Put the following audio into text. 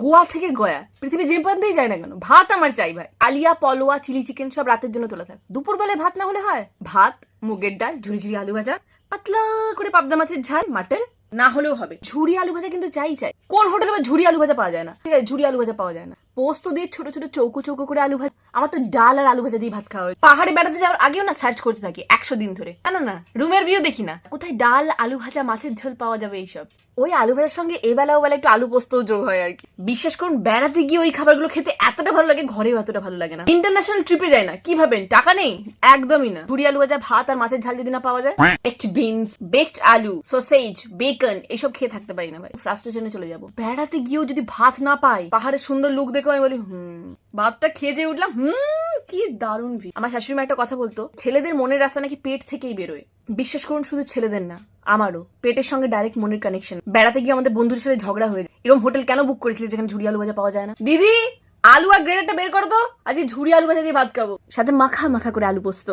গোয়া থেকে গয়া। পৃথিবী যে প্রান্তেই যায় না কেন? ভাত আমার চাই ভাই। আলিয়া, পলোয়া, চিলি চিকেন সব রাতের জন্য তোলা থাক। দুপুর বেলায় ভাত না হলে হয়? ভাত, মুগের ডাল ঝুড়ি ঝুড়ি আলু ভাজা, পাতলা করে পাবদা মাছের ঝাল, মাটন, না হলেও হবে। ঝুড়ি আলু ভাজা কিন্তু চাই চাই। কোন হোটেলে বা ঝুড়ি আলু ভাজা পাওয়া যায় না? ঠিক আছে ঝুড়ি আলু ভাজা পাওয়া যায় না। পোস্ত দিয়ে ছোট ছোট চৌকো চৌকো করে আলু ভাজা আমার তো ডাল আর আলু ভাজা দিয়ে ভাত খাওয়া হয়। পাহাড়ে বেড়াতে যাওয়ার আগেও না সার্চ করতে থাকি একশো দিন ধরে। কেন না রুমের ভিউ দেখি না। কোথায় ডাল আলু ভাজা মাছের ঝোল পাওয়া যাবে এইসব? ওই আলু ভাজার সঙ্গে এবেলা ওবেলা একটু আলু পোস্ত যোগ হয় আর কি। বিশ্বাস করুন বেড়াতে গিয়ে ওই খাবারগুলো খেতে এতটা ভালো লাগে ঘরেও এতটা ভালো লাগে না। ইন্টারন্যাশনাল ট্রিপে যায় না কি ভাবেন? টাকা নেই? একদমই না। ঝুড়ি আলু ভাজা ভাত আর মাছের ঝাল যদি না পাওয়া যায় বেকড বিনস বেকড আলু সসেজ বেকন এসব খেয়ে থাকতে পারি না ভাই। ফ্রাস্ট্রেশনে চলে যাব। বেড়াতে গিয়েও যদি ভাত না পাই, পাহাড়ের সুন্দর লুক দেখে আমি বলি, হুম। ভাতটা খেয়ে যে উঠলাম, হুম, কি দারুণ view। আমার শাশুড়ি মা একটা কথা বলতো, ছেলেদের মনের রাস্তা নাকি পেট থেকেই বেরোয়। বিশ্বাস করুন, শুধু ছেলেদের না, আমারও। পেটের সঙ্গে ডাইরেক্ট মনের কানেকশন বেড়াতে গিয়ে আমাদের বন্ধুদের সাথে ঝগড়া হয়ে যায়। এরকম হোটেল কেন বুক করেছিলি যেখানে ঝুড়ি আলু ভাজা পাওয়া যায় না? দিদি, আলু আর গ্রেডারটা বের করো তো, আজকে ঝুড়ি আলু ভাজা দিয়ে ভাত খাব। সাথে মাখা মাখা করে আলু পোস্ত।